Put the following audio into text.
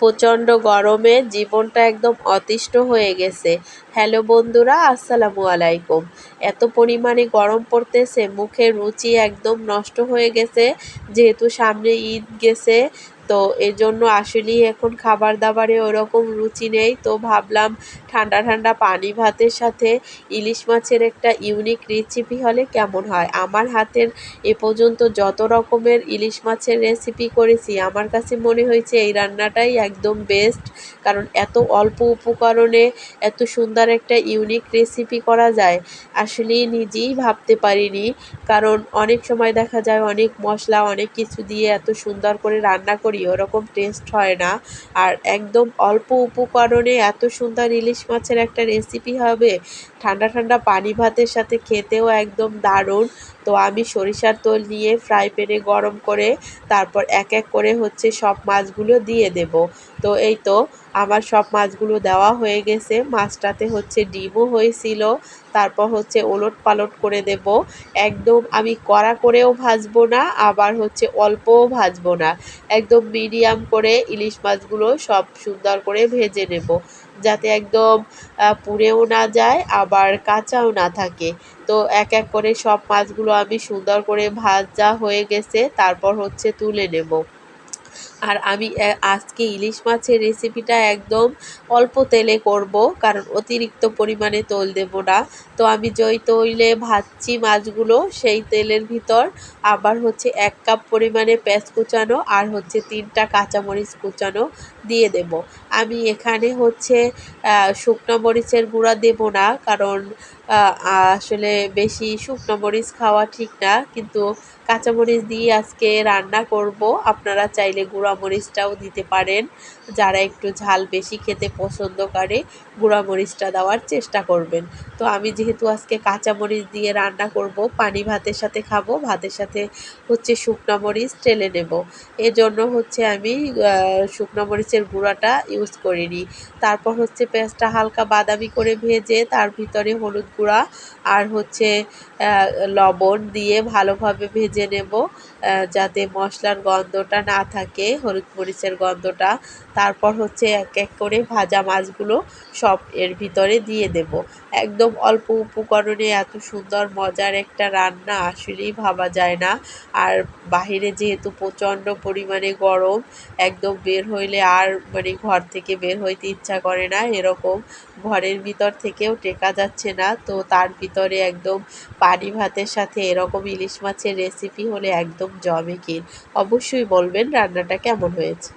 প্রচণ্ড গরমে জীবনটা একদম অতিষ্ঠ হয়ে গেছে। হ্যালো বন্ধুরা, আসসালামু আলাইকুম। এত পরিমাণে গরম পড়তেছে মুখে রুচি একদম নষ্ট হয়ে গেছে, যেহেতু সামনে ঈদ গেছে তো এই জন্য আসলেই এখন খাবার দাবারে ওরকম রুচি নেই। তো ভাবলাম ঠান্ডা ঠান্ডা পানি ভাতের সাথে ইলিশ মাছের একটা ইউনিক রেসিপি হলে কেমন হয়? আমার হাতের এ পর্যন্ত যত রকমের ইলিশ মাছের রেসিপি করেছি, আমার কাছে মনে হয়েছে এই রান্নাটাই একদম বেস্ট কারণ এত অল্প উপকরণে এত সুন্দর একটা ইউনিক রেসিপি করা যায় আসলেই নিজেই ভাবতে পারিনি। কারণ অনেক সময় দেখা যায় অনেক মশলা, অনেক কিছু দিয়ে এত সুন্দর করে রান্না করি ওরকম টেস্ট হয় না। আর একদম অল্প উপকরণে এত সুন্দর ইলিশ মাছের একটা রেসিপি হবে। ঠান্ডা ঠান্ডা পানি ভাতের সাথে খেতেও একদম দারুণ। তো আমি সরিষার তেল নিয়ে ফ্রাই প্যানে গরম করে, তারপর এক এক করে হচ্ছে সব মাছগুলো দিয়ে দেব। তো এই তো আমার সব মাছগুলো দেওয়া হয়ে গেছে। মাছটাতে হচ্ছে ডিমও হয়েছিল। তারপর হচ্ছে ওলট পালট করে দেব। একদম আমি কড়া করেও ভাজবো না, আবার হচ্ছে অল্পও ভাজবো না। একদম মিডিয়াম করে ইলিশ মাছগুলো সব সুন্দর করে ভেজে নেব। যাতে একদম পুড়েও না যায়, আবার কাঁচাও না থাকে। তো এক এক করে সব মাছগুলো আমি সুন্দর করে ভাজা হয়ে গেছে। তারপর হচ্ছে তুলে নেব। আর আমি আজকে ইলিশ মাছের রেসিপিটা একদম অল্প তেলে করব, কারণ অতিরিক্ত পরিমাণে তেল দেব না। তো আমি যেই তৈলে ভাজছি মাছগুলো, সেই তেলের ভিতর আবার হচ্ছে এক কাপ পরিমাণে পেঁয়াজ কুচানো আর হচ্ছে তিনটা কাঁচামরিচ কুচানো দিয়ে দেব। আমি এখানে হচ্ছে শুকনো মরিচের গুঁড়া দেব না, কারণ আসলে বেশি শুকনো মরিচ খাওয়া ঠিক না, কিন্তু কাঁচামরিচ দিয়ে আজকে রান্না করব। আপনারা চাইলে গুঁড়া মরিচটাও দিতে পারেন। যারা একটু ঝাল বেশি খেতে পছন্দ করে, গুঁড়া মরিচটা দেওয়ার চেষ্টা করবেন। তো আমি যেহেতু আজকে কাঁচামরিচ দিয়ে রান্না করব, পানি ভাতের সাথে খাব, ভাতের সাথে হচ্ছে শুকনো মরিচ টেলে নেব। এজন্য হচ্ছে আমি শুকনো মরিচের গুঁড়াটা ইউজ করিনি। তারপর হচ্ছে পেঁয়াজটা হালকা বাদামি করে ভেজে তার ভিতরে হলুদ গুঁড়া আর হচ্ছে লবণ দিয়ে ভালোভাবে ভেজে নেব যাতে মশলার গন্ধটা না থাকে। হলুদ মরিচের গন্ধটা। তারপর হচ্ছে এক এক করে ভাজা মাছগুলো সব এর ভিতরে দিয়ে দেব। একদম অল্প উপকরণে এত সুন্দর, মজার একটা রান্না আসলেই ভাবা যায় না। আর বাহিরে যেহেতু প্রচণ্ড পরিমাণে গরম, একদম বের হইলে আর মানে ঘর থেকে বের হইতে ইচ্ছা করে না। এরকম ঘরের ভিতর থেকেও টেকা যাচ্ছে না। তো তার ভিতরে একদম পানি ভাতের সাথে এরকম ইলিশ মাছের রেসিপি হলে একদম জমে কিন। অবশ্যই বলবেন রান্নাটা কেমন হয়েছে?